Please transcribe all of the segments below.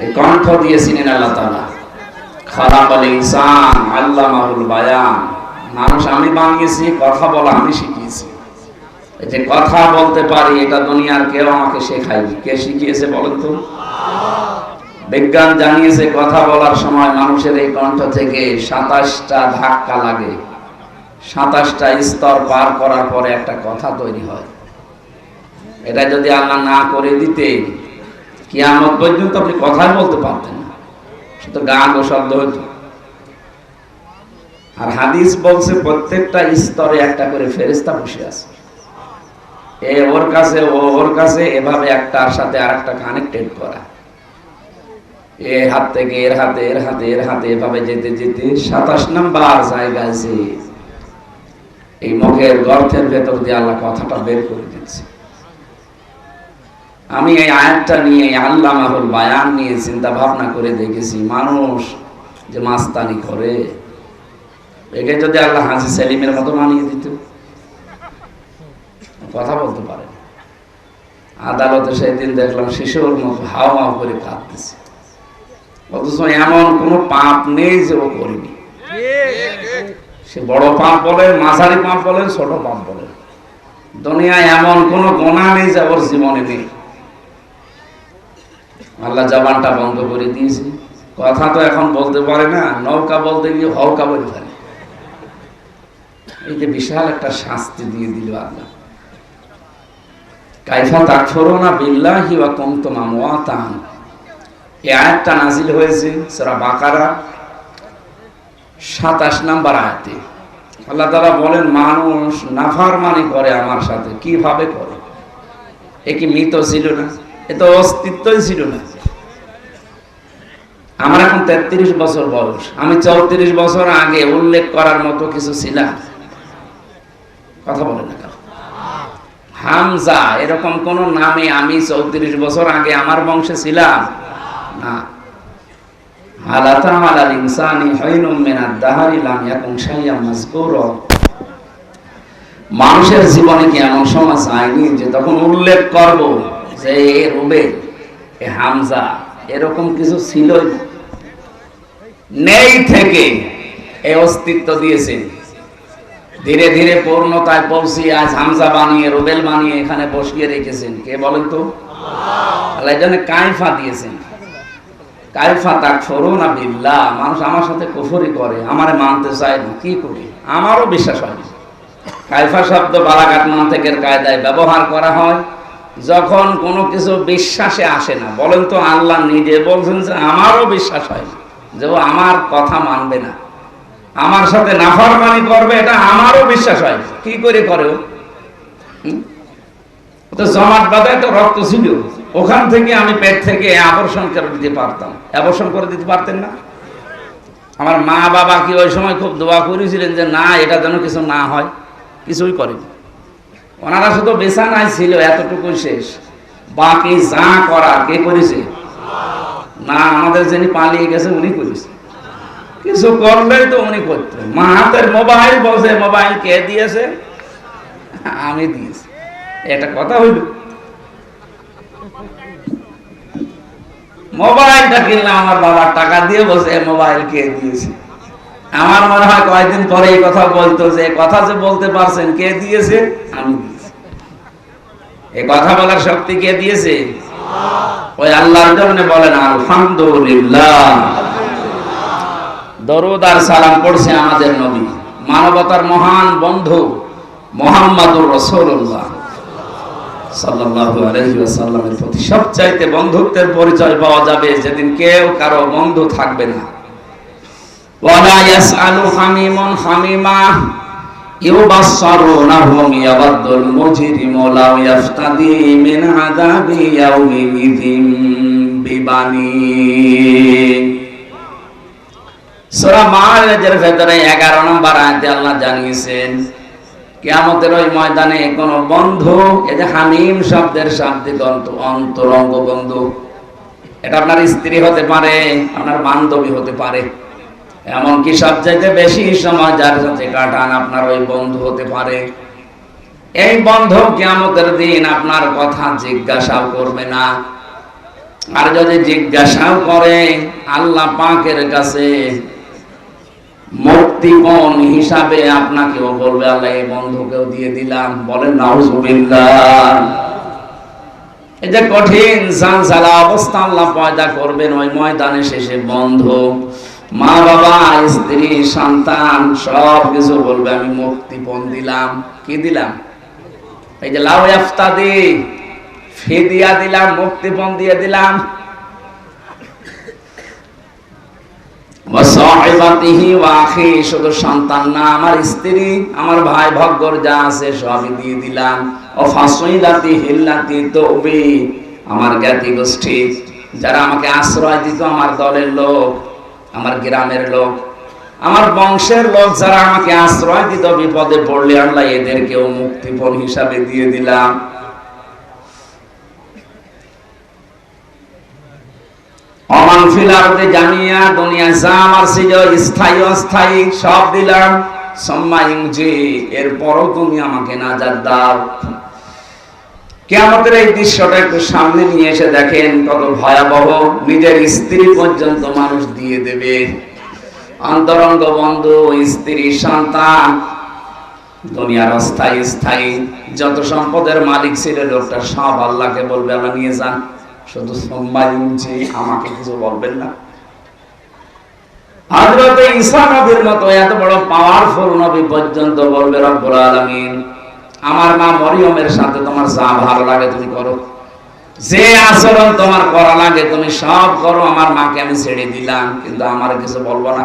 কণ্ঠ দিয়েছিলেন আল্লাহ তাআলা। খালাকাল ইনসান, আল্লামাহুল বায়ান। মানুষ, আমি বানিয়েছি, কথা বলা, আমি শিখিয়েছি। যে কথা বলতে পারি, এটা দুনিয়ার কেউ আমাকে শেখায়নি। কে শিখিয়েছে বলেন তো? বিজ্ঞান জানিয়েছে, কথা বলার সময় মানুষের এই কণ্ঠ থেকে সাতাশটা ধাক্কা লাগে। সাতাশটা স্তর পার করার পরে একটা কথা তৈরি হয়। এটা যদি আল্লাহ না করে দিতে কিয়ামত পর্যন্ত আপনি কথাই বলতে পারতেন শুধু গান ও শব্দ হইতো। আর হাদিস বলছে প্রত্যেকটা স্তরে একটা করে ফেরেস্তা বসে আছে। এ ওর কাছে, ও ওর কাছে, এভাবে একটার সাথে আর একটা কানেক্টেড করা। এর হাত থেকে, এর হাতে এর হাতে এর হাতে, এভাবে যেতে যেতে সাতাশ নাম্বার জায়গায় যে এই মুখের গর্তের ভেতর দিয়ে আল্লাহ কথাটা বের করে দিচ্ছে। আমি এই আয়াতটা নিয়ে আল্লাহ মাহুল বায়ান নিয়ে চিন্তা ভাবনা করে দেখেছি, মানুষ যে মাস্তানি করে, একে যদি আল্লাহ হাজি সেলিমের মতো মানিয়ে দিত, কথা বলতে পারে। আদালতে সেদিন দেখলাম শিশুর মতো হাও মাও করে কাঁদতেছে। অথচ এমন কোনো পাপ নেই যে ও করেনি। সে বড় পাপ বলেন, মাঝারি পাপ বলেন, ছোট পাপ বলেন। দুনিয়ায় এমন কোন গোনা নেই যে ওর জীবনে নেই। আল্লাহ জবানটা বন্ধ করে দিয়েছে। কথা তো এখন বলতে পারে না, নৌকা বলতে গিয়ে হৌকা বলে ফেলে এই যে বিশাল একটা শাস্তি দিয়ে দিল আল্লাহ। কাইফা তাকফরুনা বিল্লাহি আয়াতটা নাজিল হয়েছে বাকারা 27 নাম্বার আয়াতে। আল্লাহ তাআলা বলেন, মানুষ নাফরমানি করে আমার সাথে, কীভাবে করে? এ কি মৃত ছিল না? এ তো অস্তিত্বই ছিল না। আমার এখন তেত্রিশ বছর বয়স। আমি চৌত্রিশ বছর আগে উল্লেখ করার মতো কিছু ছিলাম। কথা বলে না হামজা, এরকম কোন নামে আমি চৌত্রিশ বছর আগে আমার বংশে ছিলাম না। মানুষের জীবনে কি এমন সময় আইনি যে তখন উল্লেখ করব? যে এ রুবেল এ হামজা, এরকম কিছু ছিল নেই থেকে এই অস্তিত্ব দিয়েছেন ধীরে ধীরে পূর্ণতায় পৌঁছি আজ হামজা বানিয়ে, রুবেল বানিয়ে এখানে বসিয়ে রেখেছেন। কে বলেন তো? কাইফা দিয়েছেন। কাইফা মানুষ আমার সাথে কুফরি করে, আমারে মানতে চায় না, কি করি? আমারও বিশ্বাস হয় কাইফা শব্দ বালাঘাট মান্তেকের কায়দায় ব্যবহার করা হয়। যখন কোনো কিছু বিশ্বাসে আসে না, বলেন তো আল্লাহ নিজে বলছেন যে আমারও বিশ্বাস হয় যে ও আমার কথা মানবে না। আমার সাথে নাফরমানি করবে, এটা আমারও বিশ্বাস হয় কি করে করে তো জমাট বাঁধায় তো রক্ত ছিল। ওখান থেকে আমি পেট থেকে আবর্ষণ করে দিতে পারতাম। অবর্ষণ করে দিতে পারতেন না। আমার মা বাবা কি ওই সময় খুব দোয়া করেছিলেন যে, না, এটা যেন কিছু না হয়। কিছুই করেনি। ওনারা শুধু বেসানায় ছিল এতটুকু শেষ। বাকি যা করা কে করেছে? না, আমাদের যিনি পালিয়ে গেছে, উনি করেছে। কিছু করলেই তো উনি করতেন। মা হাতের মোবাইল বসে মোবাইল কে দিয়েছে? আমি দিয়েছি। এটা কথা হইল, মোবাইলটা কিনলাম আমার বাবার টাকা দিয়ে বসে মোবাইল কে দিয়েছে? আমার মনে হয় কয়েকদিন পরে এই কথা বলতো যে কথা যে বলতে পারছেন, কে দিয়েছে? আমি এই কথা বলার শক্তি কে দিয়েছে? ওই আল্লাহর জন্য বলেন, আলহামদুলিল্লাহ। দরুদ আর সালাম পড়ছে আমাদের নবী। মানবতার মহান বন্ধু মোহাম্মদুর রাসূলুল্লাহ। সাল্লাল্লাহু আলাইহি ওয়াসাল্লামের প্রতি সবচাইতে বন্ধুত্বের পরিচয় পাওয়া যাবে যেদিন কেউ কারও বন্ধু থাকবে না। 11 নম্বর আয়াতে আল্লাহ জানিয়েছেন, কিয়ামতের ওই ময়দানে কোন বন্ধু, এই যে হামিম শব্দের শাব্দিক অন্ত- অন্তরঙ্গ বন্ধু, এটা আপনার স্ত্রী হতে পারে, আপনার বান্ধবী হতে পারে। এমনকি সবচাইতে বেশি সময় যার সাথে কাটান আপনার ওই বন্ধু হতে পারে। এই বন্ধু কিয়ামতের দিন আপনার কথা জিজ্ঞাসাও করবে না। আর যদি জিজ্ঞাসাও করে, আল্লাহ পাকের কাছে মুক্তিপণ হিসাবে আপনাকেও বলবে, আল্লাহ, এই বন্ধুকেও দিয়ে দিলাম। বলেন, নাউজুবিল্লাহ। এই যে কঠিন জানজালা অবস্থা আল্লাহ পয়দা করবেন, ওই ময়দানে শেষে বন্ধ। মা বাবা, স্ত্রী, সন্তান, সব কিছু বলবে, আমি মুক্তিপণ দিলাম। কি দিলাম? এই যে লাউ ইফতাদি ফিদিয়া দিলাম, মুক্তিপণ দিয়ে দিলাম। শুধু সন্তান না, আমার স্ত্রী, আমার ভাই ভগ্গর যা আছে সবই দিয়ে দিলাম। ও ফাসইলাতি হিল্লাতি তৌবি, আমার জ্ঞাতি গোষ্ঠী যারা আমাকে আশ্রয় দিত আমার দলের লোক আমার গ্রামের লোক, আমার বংশের লোক যারা আমাকে আশ্রয় দিত বিপদে পড়লে আল্লাহ এদেরকেও মুক্তিপণ হিসাবে দিয়ে দিলাম। সব দিলাম। সম্মাইং যে এরপরও তুমি আমাকে নাজাত দাও। কেমতের এই দৃশ্যটা একটু সামনে নিয়ে এসে দেখেন কত ভয়াবহ। নিজের স্ত্রী পর্যন্ত মানুষ দিয়ে দেবে। অন্তরঙ্গ বন্ধু, স্ত্রী, সন্তান। দুনিয়ার অস্থায়ী, স্থায়ী। যত সম্পদের মালিক ছিল, লোকটা সব আল্লাহকে বলবে, আল্লাহ নিয়ে যান। শুধু সম্মানজি আমাকে কিছু বলবেন না। হযরত ঈসা নবীর মতো এত বড় পাওয়ারফুল নবী পর্যন্ত বলবে, রব্বুল আলামিন আমার মা মরিয়মের সাথে তোমার যা ভালো লাগে তুমি করো। যে আচরণ তোমার করা লাগে, তুমি সব করো। আমার মাকে আমি ছেড়ে দিলাম, কিন্তু আমার কিছু বলব না।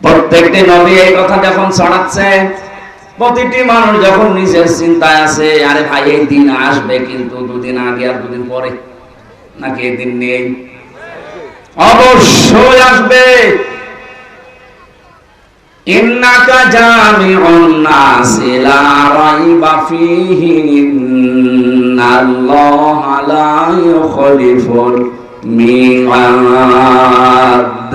প্রত্যেকটি নবী এই কথা যখন ছড়াচ্ছে, প্রতিটি মানুষ যখন নিজের চিন্তায় আছে, আরে ভাই, এই দিন আসবে কিন্তু দুদিন আগে আর দুদিন পরে, নাকি এই দিন নেই? অবশ্যই আসবে। ইন্নাকা জামিউন নাস রাইবা ফীহি লা ইউখলিফুল মিআদ।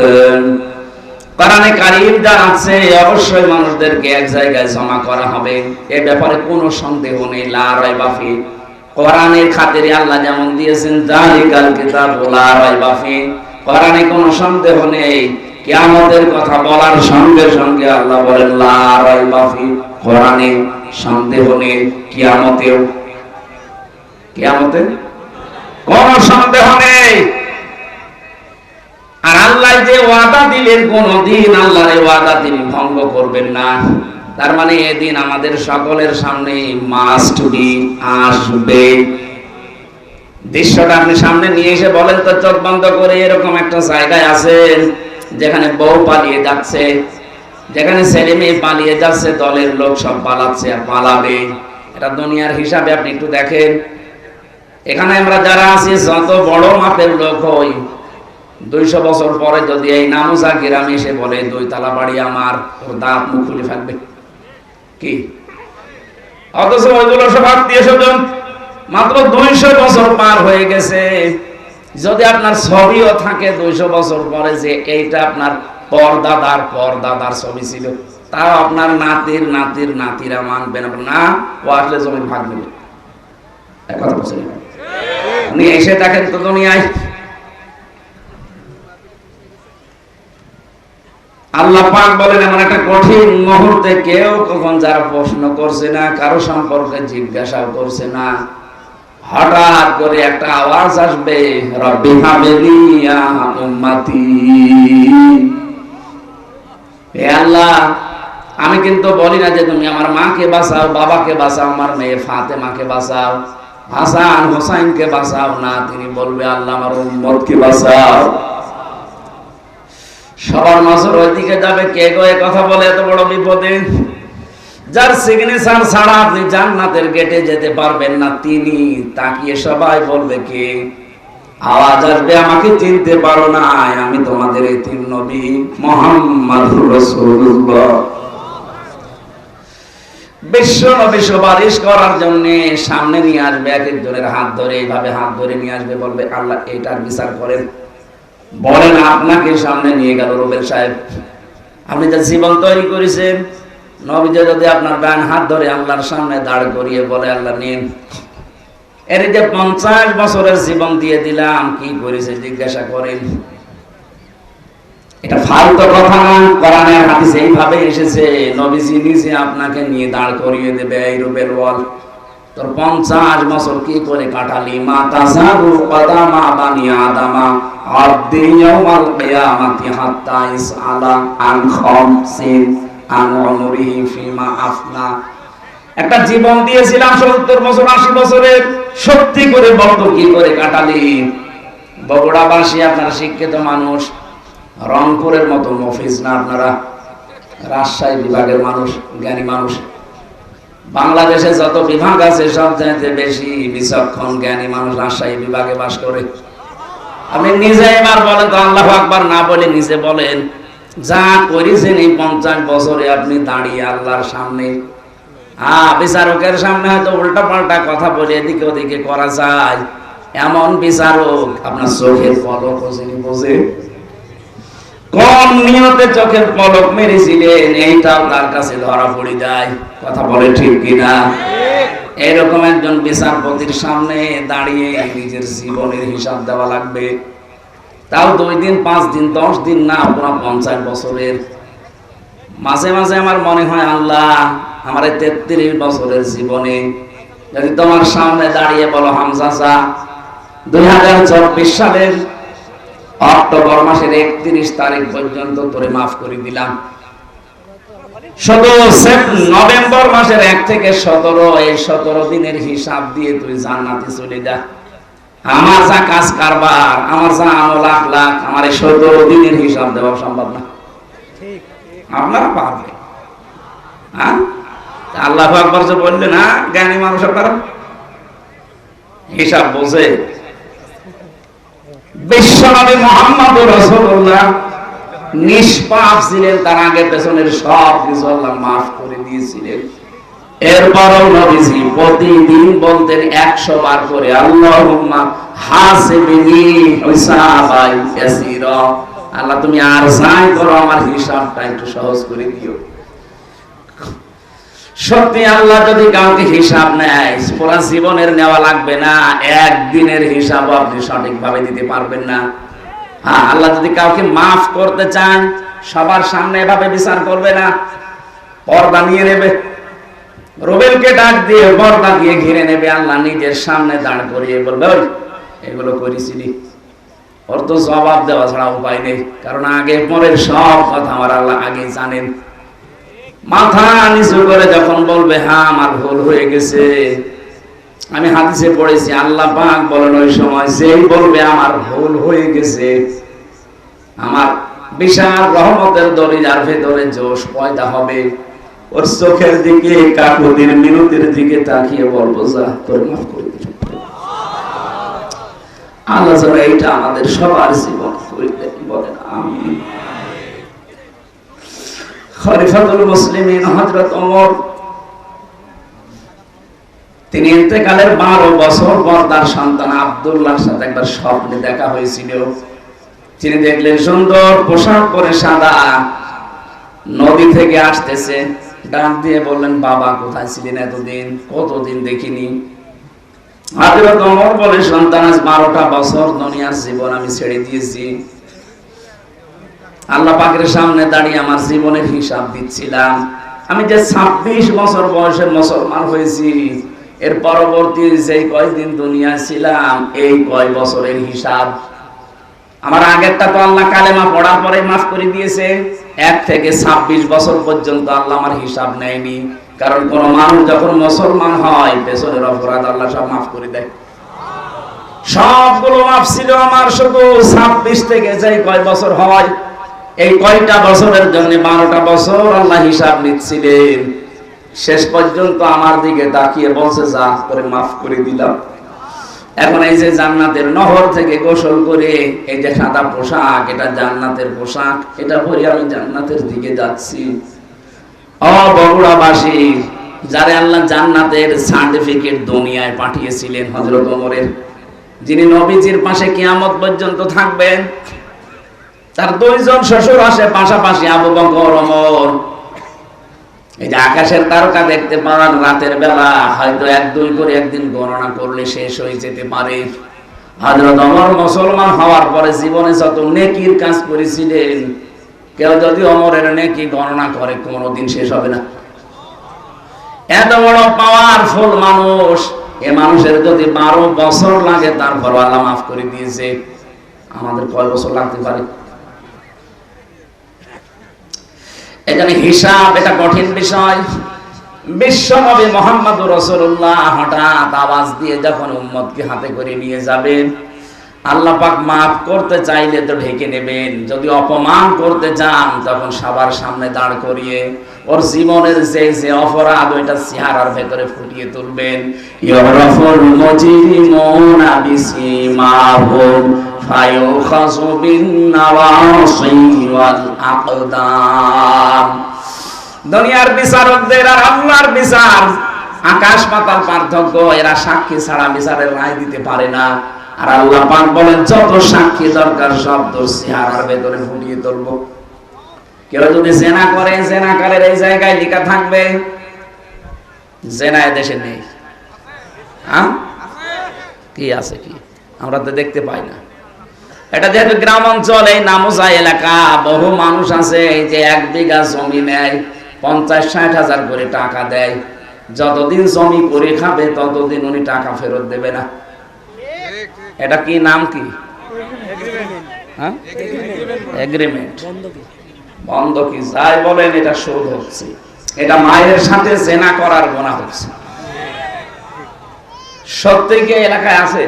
কোরআনে কারিম জানাচ্ছে অবশ্যই মানুষদেরকে এক জায়গায় জমা করা হবে। এ ব্যাপারে কোনো সন্দেহ নেই, লা রাইবা ফি। কোরআনের খাতিরে আল্লাহ যেমন দিয়েছেন জালিকাল কিতাব লা রাইবা ফি। কোরআনে কোনো সন্দেহ নেই। কিয়ামতের কথা বলার সঙ্গে সঙ্গে আল্লাহ বলেন, লা কোরআনে সন্দেহ নেই কিয়ামতেও। কিয়ামতে? কোনো সন্দেহ নেই। আর আল্লাহ যে ওয়াদা দিলেন, কোনদিন আল্লাহর ওয়াদা তিনি ভঙ্গ করবেন না। তার মানে এদিন আমাদের সকলের সামনে মাস্ট বি আসবে। দৃশ্যটা আপনি সামনে নিয়ে এসে বলেন তো, চোখ বন্ধ করে এরকম একটা জায়গায় আছেন। যেখানে বউ পালিয়ে যাচ্ছে, যেখানে ছেলে মেয়ে পালিয়ে যাচ্ছে, দলের লোক সব পালাচ্ছে আর পালাবে। এটা দুনিয়ার হিসাবে আপনি একটু দেখেন। এখানে আমরা যারা আছি, যত বড় মাপের লোক হই, দুইশো বছর পরে যদি এই নামুজা গ্রামে এসে বলে, দুই তালা বাড়ি আমার ওর দাঁত মুখ খুলে ফেলবে। কি? অথচ ওইগুলো সব আত্মীয় স্বজন মাত্র দুইশো বছর পার হয়ে গেছে। যদি আপনার ছবিও থাকে দুইশো বছর পরে যে এইটা আপনার পরদাদার পরদাদার ছবি ছিল, তাও আপনার নাতির নাতির নাতিরা মানবেন না ও আসলে জমি ভাগ নেবে। আপনি এসে দেখেন তো দুনিয়ায়। আল্লাহ পাক বলেন, এমন একটা কঠিন মুহূর্তে কেউ কখন যারা প্রশ্ন করছে না, কারও সম্পর্কে জিজ্ঞাসা করছে না। হঠাৎ করে একটা আওয়াজ আসবে, রব্বি হাবেলি উম্মতি। হে আল্লাহ, আমি কিন্তু বলি না যে তুমি আমার মাকে বাঁচাও, বাবাকে বাঁচাও, আমার মেয়ে ফাতেমাকে বাঁচাও, হাসান হোসাইনকে বাঁচাও। না, তিনি বলবে, আল্লাহ আমার উম্মতকে বাঁচাও। সবার নজর ওইদিকে যাবে, কে গো কথা বলে এত বড় বিপদে? যার সিগনেচার ছাড়া আপনি জান্নাতের গেটে যেতে পারবেন না, তিনি তাকিয়ে সবাই বলবে কে? আওয়াজ আসবে, আমাকে চিনতে পারো না আমি তোমাদের এই তিন নবী মোহাম্মদ রাসূলুল্লাহ। বিশ্ব নবী সুপারিশ করার জন্য সামনে নিয়ে আসবে, এক একজনের হাত ধরে, এইভাবে হাত ধরে নিয়ে আসবে, বলবে, আল্লাহ, এইটার বিচার করেন। বলেন, আপনাকে সামনে নিয়ে গেল রুবেল সাহেব। আপনি যা জীবন তৈরি করেছেন নবীজে যদি আপনার ডান হাত ধরে আল্লাহর সামনে দাঁড় করিয়ে বলে, আল্লাহ, নিন। এর যে পঞ্চাশ বছরের জীবন দিয়ে দিলাম, কি করেছে জিজ্ঞাসা করেন। এটা ফালতু কথা না, কোরআনের হাদিস এইভাবে এসেছে, নবীজি নিজে আপনাকে নিয়ে দাঁড় করিয়ে দেবে এই রূপের বল তোর পঞ্চাশ বছর কি করে কাটালি? মা তাসারু কদামা বানি আদামা, আব্দি ইয়াউমাল কিয়ামাতি হাত্তা ইসআলা আন খামসিন। একটা জীবন দিয়েছিলাম সত্তর বছর, আশি বছরের। সত্যি করে বলতো, কি করে কাটালি? বগুড়াবাসী আপনারা শিক্ষিত মানুষ, রংপুরের মতো মফিজ না আপনারা? রাজশাহী বিভাগের মানুষ, জ্ঞানী মানুষ। বাংলাদেশে যত বিভাগ আছে, সব চাইতে বেশি বিচক্ষণ জ্ঞানী মানুষ রাজশাহী বিভাগে বাস করে। আপনি নিজে এবার বলেন তো, আল্লাহ আকবার না বলে নিজে বলেন। যা করেছেন এই পঞ্চাশ বছরে আপনি দাঁড়িয়ে আল্লাহর সামনে। হ্যাঁ বিচারকের সামনে হয়তো উল্টা পাল্টা কথা বলে এদিকে ওদিকে করা যায়। এমন বিচারক আপনার চোখের পলক বোঝেনি বোঝে? কম নিয়তে চোখের পলক মেরেছিলেন এইটাও তার কাছে ধরা পড়ে যায়। কথা বলে ঠিক কিনা? এরকম একজন বিচারপতির সামনে দাঁড়িয়ে নিজের জীবনের হিসাব দেওয়া লাগবে। তাও দুই দিন, পাঁচ দিন, দশ দিন না, পুরো পঞ্চাশ বছরের। মাঝে মাঝে আমার মনে হয়, আল্লাহ, আমার এই তেত্রিশ বছরের জীবনে যদি তোমার সামনে দাঁড়িয়ে বলো হামজাসা দুই হাজার চব্বিশ সালের অক্টোবর মাসের একত্রিশ তারিখ পর্যন্ত তোরে মাফ করে দিলাম। শুধু নভেম্বর মাসের এক থেকে সতেরো, এই সতেরো দিনের হিসাব দিয়ে তুই জান্নাতে চলে যা। আমার যা কাজ কারবার আমার যা আমল লাখ লাখ আমার এই সতেরো দিনের হিসাব দেওয়া সম্ভব না। আপনারা পারবে। হ্যাঁ? আল্লাহ আকবর যে বললেন না জ্ঞানী মানুষ আপনারা হিসাব বোঝে। বিশ্বনবী মোহাম্মদ রসুল্লাহ নিষ্পাপ ছিলেন তার আগে পেছনের সব কিছু আল্লাহ মাফ করে দিয়েছিলেন। এরপরও নবীজি প্রতিদিন বলতেন একশো বার করে আল্লাহ হাসিবিনি হিসাবাই ইয়াসিরা আল্লাহ, তুমি আর যাই করো, আমার হিসাবটা একটু সহজ করে দিও। সত্যি আল্লাহ যদি কাউকে হিসাব নেয়, পুরা জীবনের নেওয়া লাগবে না, একদিনের হিসাব আপনি সঠিকভাবে দিতে পারবেন না। হ্যাঁ আল্লাহ যদি কাউকে মাফ করতে চান, সবার সামনে এভাবে বিচার করবে না, পর্দা নিয়ে নেবে। রুবেলকে ডাক দিয়ে পর্দা দিয়ে ঘিরে নেবে, আল্লাহ নিজের সামনে দাঁড় করিয়ে বলবে, ওই, এগুলো করেছিলি। ওর তো জবাব দেওয়া ছাড়া উপায় নেই, কারণ আগে পরের সব কথা আমার আল্লাহ আগে জানেন। মাথা নিচু করে যখন বলবে হ্যাঁ আমার ভুল হয়ে গেছে। আমি হাদিসে পড়েছি, আল্লাহ পাক বলেন, ওই সময় যেই বলবে, আমার ভুল হয়ে গেছে। আমার বিশাল রহমতের দরিজার ভেতরে জোশ পয়দা হবে। ওর চোখের দিকে কাকুতির মিনতির দিকে তাকিয়ে বলব, যা, তোর মাফ করে আল্লাহ আমাদের সবার জীবন বলেন আমি মুসলিমিন হযরত ওমর, তিনি ইন্তেকালের বারো বছর পর তার সন্তান আব্দুল্লাহর সাথে একবার স্বপ্নে দেখা হয়েছিল। তিনি দেখলেন সুন্দর পোশাক পরে সাদা নদী থেকে আসতেছে। ডাক দিয়ে বললেন, বাবা, কোথায় ছিলেন এতদিন? কতদিন দেখিনি? হযরত ওমর বলে, সন্তান আজ বারোটা বছর দুনিয়ার জীবন আমি ছেড়ে দিয়েছি। আল্লাহ পাকের সামনে দাঁড়িয়ে আমার জীবনের হিসাব দিচ্ছিলাম। আমি যে ছাব্বিশ বছর বয়সের মুসলমান হয়েছি, এর পরবর্তী যে কয়দিন দুনিয়া ছিলাম, এই কয় বছরের হিসাব। আমার আগেরটা তো আল্লাহ কালেমা পড়ার পরে মাফ করে দিয়েছে। এক থেকে ছাব্বিশ বছর পর্যন্ত আল্লাহ আমার হিসাব নেয়নি। কারণ কোন মানুষ যখন মুসলমান হয়, পেছনের অপরাধ আল্লাহ সব মাফ করে দেয়। সবগুলো মাফ ছিল আমার, শুধু ছাব্বিশ থেকে যে কয় বছর হয়, এই কয়টা বছরের জন্য বারোটা বছর আল্লাহ হিসাব নিচ্ছিলেন। শেষ পর্যন্ত আমার দিকে তাকিয়ে বলছে, যা করে মাফ করে দিলাম। এখন এই যে জান্নাতের নহর থেকে গোসল করে, এই যে সাদা পোশাক, এটা জান্নাতের পোশাক, এটা পরে আমি জান্নাতের দিকে যাচ্ছি। ও বগুড়াবাসী, যারে আল্লাহ জান্নাতের সার্টিফিকেট দুনিয়ায় পাঠিয়েছিলেন হজরত ওমরের, যিনি নবীজির পাশে কিয়ামত পর্যন্ত থাকবেন, তার দুইজন শ্বশুর আসে পাশাপাশি আবু বকর, ওমর। এই যে আকাশের তারকা দেখতে পান, রাতের বেলা হয়তো এক, দুই করে একদিন গণনা করলে শেষ হয়ে যেতে পারে। হযরত ওমর মুসলমান হওয়ার পরে জীবনে যত নেকির কাজ করেছিলেন, কেউ যদি অমরের নেকি গণনা করে, কোনোদিন শেষ হবে না। এত বড় পাওয়ারফুল মানুষ, এ মানুষের যদি বারো বছর লাগে তারপর আল্লাহ মাফ করে দিয়েছে। আমাদের কয় বছর লাগতে পারে? এখানে হিসাব এটা কঠিন বিষয়। বিশ্বনবী মোহাম্মদ রসুল্লাহ হঠাৎ আওয়াজ দিয়ে যখন উম্মদকে হাতে করে নিয়ে যাবেন আল্লাহ পাক মাফ করতে চাইলে তো ঢেকে নেবেন। যদি অপমান করতে চান, তখন সবার সামনে দাঁড় করিয়ে ওর জীবনের যে যে অপরাধ, ওইটা চেহারার ভেতরে ফুটিয়ে তুলবেন। দুনিয়ার বিচারকদের আর আল্লাহর বিচার। আকাশ পাতাল পার্থক্য, এরা সাক্ষী ছাড়া বিচারের রায় দিতে পারে না। আর আল্লাহ পাক বলেন, যত সাক্ষী দরকার, সব তোর চেহারার ভেতরে ফুটিয়ে তুলবো। কেউ যদি জেনা করে জেনাকারের এই জায়গায় লেখা থাকবে জেনা দেশে নেই। কি আছে কি? আমরা তো দেখতে পাই না। এটা যেহেতু গ্রাম অঞ্চল, এই নামোজা এলাকা, বহু মানুষ আছে, এই যে এক বিঘা জমি নেয়, পঞ্চাশ, ষাট হাজার করে টাকা দেয়। যতদিন জমি করে খাবে, ততদিন উনি টাকা ফেরত দেবে না। এটা কি নাম কি? হ্যাঁ? বন্ধ কি? যাই বলেন, এটা শোধ হচ্ছে। এটা মায়ের সাথে জেনা করার গোনা হচ্ছে। সত্যি কি এলাকায় আছে?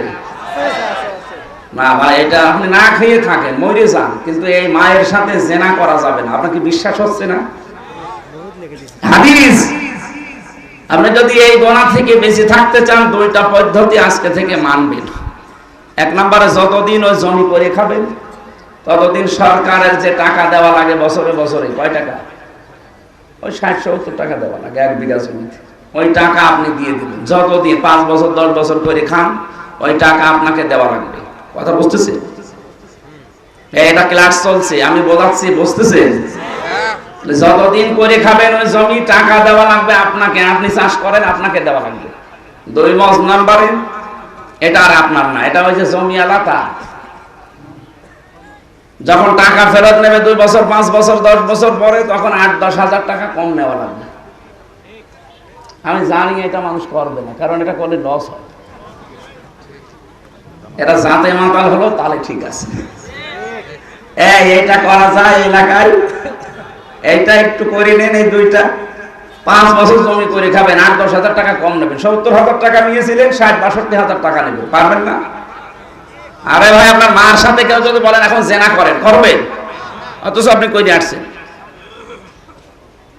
না ভাই, এটা আপনি না খেয়ে থাকেন, মরে যান। কিন্তু এই মায়ের সাথে জেনা করা যাবে না। আপনার কি বিশ্বাস হচ্ছে না? হাদিস। আপনি যদি এই গোনা থেকে বেঁচে থাকতে চান, দুইটা পদ্ধতি আজকে থেকে মানবেন। এক নম্বরে যতদিন ওই জমি করে খাবেন, ততদিন সরকারের যে টাকা দেওয়া লাগে বছরে বছরে, কয় টাকা? ওই ষাট, সত্তর টাকা দেওয়া লাগে এক বিঘা জমিতে। ওই টাকা আপনি দিয়ে দিবেন। যতদিন, পাঁচ বছর, দশ বছর করে খান, ওই টাকা আপনাকে দেওয়া লাগবে। কথা বুঝতেছে? এটা ক্লাস চলছে, আমি বোঝাচ্ছি, বুঝতেছে? যতদিন করে খাবেন ওই জমি, টাকা দেওয়া লাগবে আপনাকে, আপনি চাষ করেন, আপনাকে দেওয়া লাগবে। দুই মাস নাম্বারে এটা আর আপনার না, এটা হচ্ছে জমি এলাকা। যখন টাকা ফেরত নেবে দুই বছর, পাঁচ বছর, দশ বছর পরে, তখন আট, দশ হাজার টাকা কম নেওয়া লাগবে। আমি জানি এটা মানুষ করবে না, কারণ এটা করলে লস হয়। এটা যাতে মাতাল হলো, তাহলে ঠিক আছে। এই এটা করা যায় এলাকায়। এইটা একটু করে নেন এই দুইটা। পাঁচ বছর জমি করে খাবেন, আট, দশ হাজার টাকা কম নেবেন। সত্তর হাজার টাকা নিয়েছিলেন, ষাট, বাষট্টি হাজার টাকা নেবেন পারবেন না? আরে ভাই, আপনার মার সাথে কেউ যদি বলেন, এখন জেনা করেন, করবেন। অথচ আপনি কই আসছেন?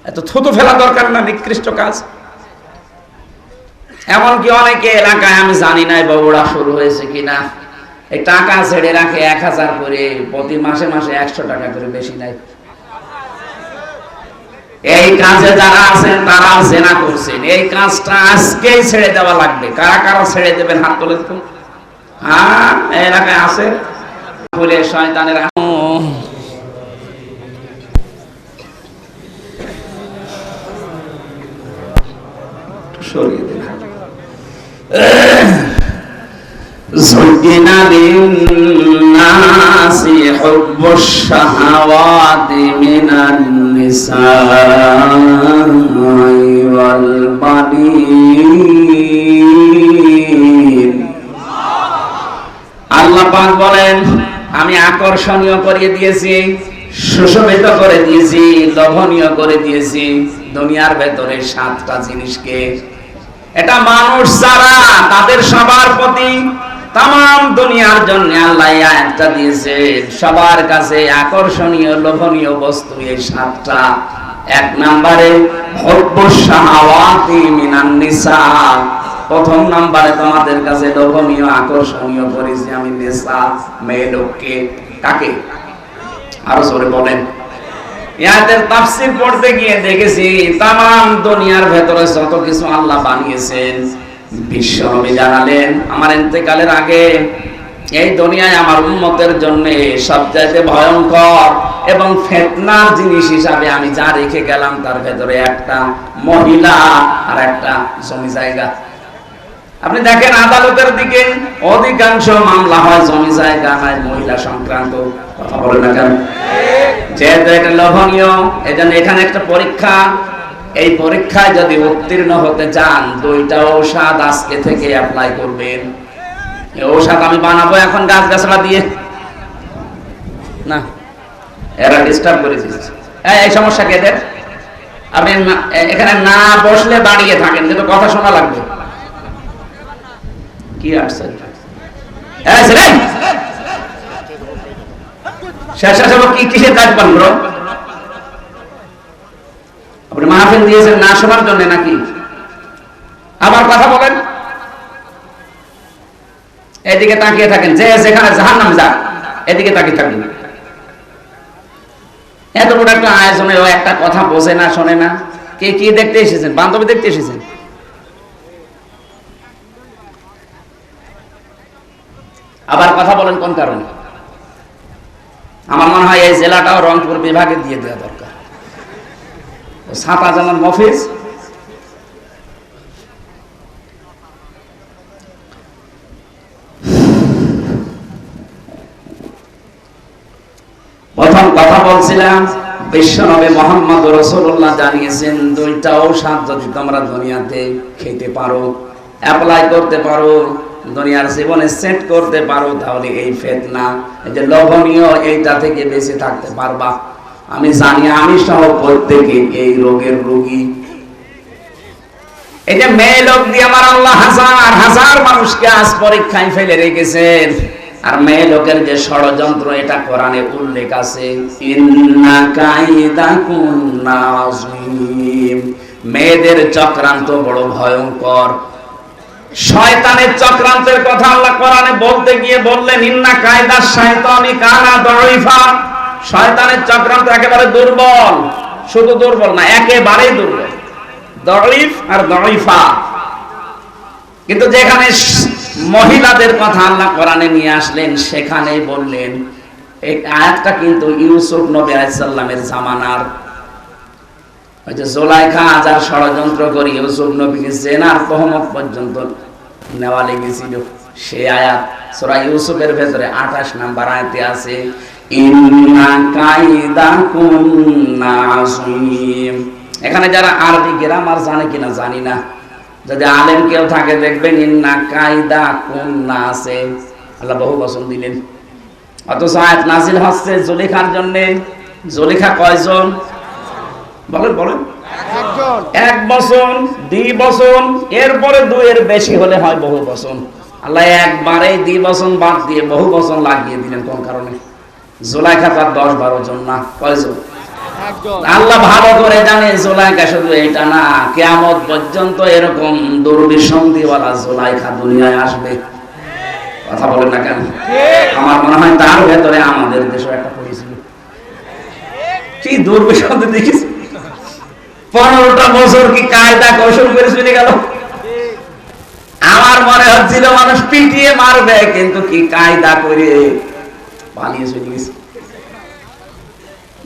এত থুতু ফেলা দরকার না, নিকৃষ্ট কাজ। এমনকি অনেকে এলাকায়, আমি জানি না বগুড়া শুরু হয়েছে কিনা, এই টাকা ছেড়ে রাখে এক হাজার করে, প্রতি মাসে মাসে একশো টাকা করে বেশি নাই এই কাজে যারা আছেন তারা জেনা করছেন। এই কাজটা আজকেই ছেড়ে দেওয়া লাগবে। কারা কারা ছেড়ে দেবেন? হাত তুলে দেখুন। হ্যাঁ এলাকায় আছে? বলে শয়তানের সরিয়ে দিন। زين للناس حب الشهوات من النساء والبنين আল্লাহ পাক বলেন আমি আকর্ষণীয় করে দিয়েছি সুশোভিত করে দিয়েছি লোভনীয় করে দিয়েছি দুনিয়ার ভেতরে সাতটা জিনিসকে এটা মানুষ যারা তাদের সবার প্রতি তাম দুনিয়ার জন্য আল্লাহ একটা দিয়েছে সবার কাছে আকর্ষণীয়, লোভনীয় বস্তু এই সাতটা। এক নম্বরে প্রথম নাম্বারে তোমাদের কাছে লোভনীয়, আকর্ষণীয় করেছি আমি নেশা মেয়ে লোককে। কাকে? আরও সরে বলেন। ইয়াদের তাফসীর পড়তে গিয়ে দেখেছি তাম দুনিয়ার ভেতরে যত কিছু আল্লাহ বানিয়েছেন বিশ্বনবী জানালেন, আমার ইন্তেকালের আগে এই দুনিয়ায় আমার উন্মতের জন্য সবচাইতে ভয়ঙ্কর এবং ফেতনার জিনিস হিসাবে আমি যা রেখে গেলাম, তার ভেতরে একটা মহিলা আর একটা জমি জায়গা। আপনি দেখেন আদালতের দিকে অধিকাংশ মামলা হয়, জমি জায়গা হয় মহিলা সংক্রান্ত কথা বলে না কেন? যেহেতু এটা লোভনীয় এই জন্য এখানে একটা পরীক্ষা এই পরীক্ষায় যদি উত্তীর্ণ হতে চান দুইটা ঔষধ আজকে থেকে অ্যাপ্লাই করবেন। ঔষধ আমি বানাবো এখন গাছ গাছলা দিয়ে। না এরা ডিস্টার্ব করে দিচ্ছে এই, সমস্যা কে এদের? আপনি এখানে না বসলে দাঁড়িয়ে থাকেন কিন্তু কথা শোনা লাগবে। কি আসছে শেষ কি কিসের কাজ bro? আপনি মাহফিল দিয়েছেন না শোনার জন্য নাকি? আবার কথা বলেন। এদিকে তাকিয়ে থাকেন, যে যেখানে জাহান নাম যা এদিকে তাকিয়ে থাকবেন এত বড় একটা আয়োজনে ও একটা কথা বোঝে না, শোনে না। কে কি দেখতে এসেছেন? বান্ধবী দেখতে এসেছেন? আবার কথা বলেন কোন কারণে? আমার মনে হয় এই জেলাটাও রংপুর বিভাগে দিয়ে দেওয়া দরকার। সাত জানার মফিজ। প্রথম কথা বলছিলাম, বিশ্বনবী মোহাম্মদ রসুল্লাহ জানিয়েছেন, দুইটা ঔষধ যদি তোমরা দুনিয়াতে খেতে পারো অ্যাপ্লাই করতে পারো, দুনিয়ার জীবনে সেট করতে পারো, তাহলে এই ফেতনা, এই যে লোভনীয়, এইটা থেকে বেঁচে থাকতে পারবা। আমি জানি আমি সহ প্রত্যেকে এই রোগের রোগী। মেয়েদের চক্রান্ত বড় ভয়ঙ্কর। শয়তানের চক্রান্তের কথা আল্লাহ কোরআনে বলতে গিয়ে বললেন, ইন্না কায়দা শয়তানি কানা দইফা শয়তানের চক্রান্ত একেবারে দুর্বল। শুধু দুর্বল না, একেবারেই দুর্বল। দইফ আর দইফা কিন্তু যেখানে মহিলাদের কথা আল্লাহ কোরআনে নিয়ে আসলেন, সেখানেই বললেন, এই আয়াতটা কিন্তু ইউসুফ নবী আলাইসাল্লামের জামানার। ওই যে জোলাইখা আজার ষড়যন্ত্র করে ইউসুফ নবীকে জেনার তহমত পর্যন্ত নেওয়া লেগেছিল। সে আয়াত সূরা ইউসুফের ভেতরে 28 নাম্বার আয়াতে আছে এখানে যারা আরবি গ্রামার জানে কিনা জানি না যদি আলেম কেউ থাকে দেখবেন ইন্না কায়দা কুন্না আছে। আল্লাহ বহু বচন দিলেন। অথচ আয়াত নাজিল হচ্ছে জুলেখার জন্য। জুলেখা কয়জন? বলেন বলেন। এক বছর দুই বছর এরপরে দুইয়ের বেশি হলে হয় বহু বছর আল্লাহ একবারে দুই বছর বাদ দিয়ে বহু বছর লাগিয়ে দিলেন কোন কারণে? জোলাইখা তার দশ বারো জন না? কয়জন? আল্লাহ ভালো করে জানে জোলাইখা শুধু এটা না কেয়ামত পর্যন্ত এরকম দুর্বিসন্ধিওয়ালা জোলাইখা দুনিয়ায় আসবে। কথা বলেন না কেন? আমার মনে হয় তার ভেতরে আমাদের দেশে একটা পরিছিল কি দুর্বিসন্ধি দেখিস? পনেরোটা বছর কি কায়দা কৌশল করে চলে গেল? আমার মনে হচ্ছিল মানুষ পিটিয়ে মারবে কিন্তু কি কায়দা করে? পালিয়ে চলে গেছে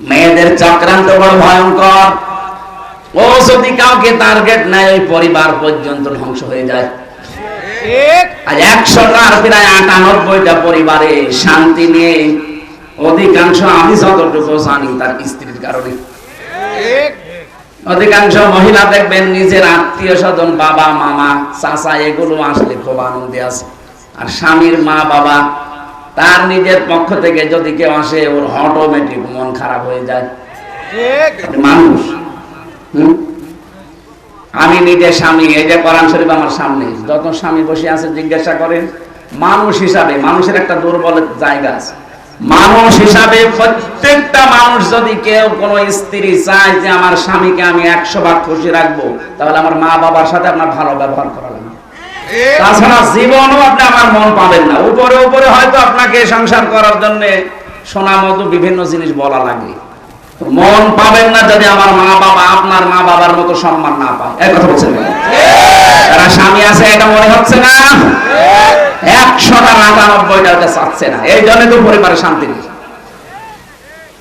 মেয়েদের চক্রান্ত বড় ভয়ঙ্কর। ও যদি কাউকে টার্গেট নেয় ওই পরিবার পর্যন্ত ধ্বংস হয়ে যায়। আজ একশোটার প্রায় আটানব্বইটা পরিবারে শান্তি নেই। অধিকাংশ আমি যতটুকু জানি তার স্ত্রীর কারণে। অধিকাংশ মহিলা দেখবেন নিজের আত্মীয় স্বজন, বাবা, মামা, চাচা, এগুলো আসলে খুব আনন্দে আছে। আর স্বামীর মা, বাবা, তার নিজের পক্ষ থেকে যদি কেউ আসে, ওর অটোমেটিক মন খারাপ হয়ে যায়। মানুষ। আমি নিজের স্বামী, এই যে কোরআন শরীফ আমার সামনে। যত স্বামী বসে আছে, জিজ্ঞাসা করেন, মানুষ হিসাবে, মানুষের একটা দুর্বল জায়গা আছে। মানুষ হিসাবে প্রত্যেকটা মানুষ যদি কেউ কোন স্ত্রী চায় যে আমার স্বামীকে আমি একশো ভাগ খুশি রাখব, তাহলে আমার মা বাবার সাথে আপনার ভালো ব্যবহার করা লাগবে। তাছাড়া জীবনও আপনি আমার মন পাবেন না। উপরে উপরে হয়তো আপনাকে সংসার করার জন্য সোনা মতো বিভিন্ন জিনিস বলা লাগে। মন পাবেন না যদি আমার মা বাবা আপনার মা বাবার মতো সম্মান না পায়। এক কথা বলছেন স্বামী আছে এটা মনে হচ্ছে না? একশোটা আটানব্বইটা ওটা চাচ্ছে না। এই জন্য তো পরিবারে শান্তি নেই।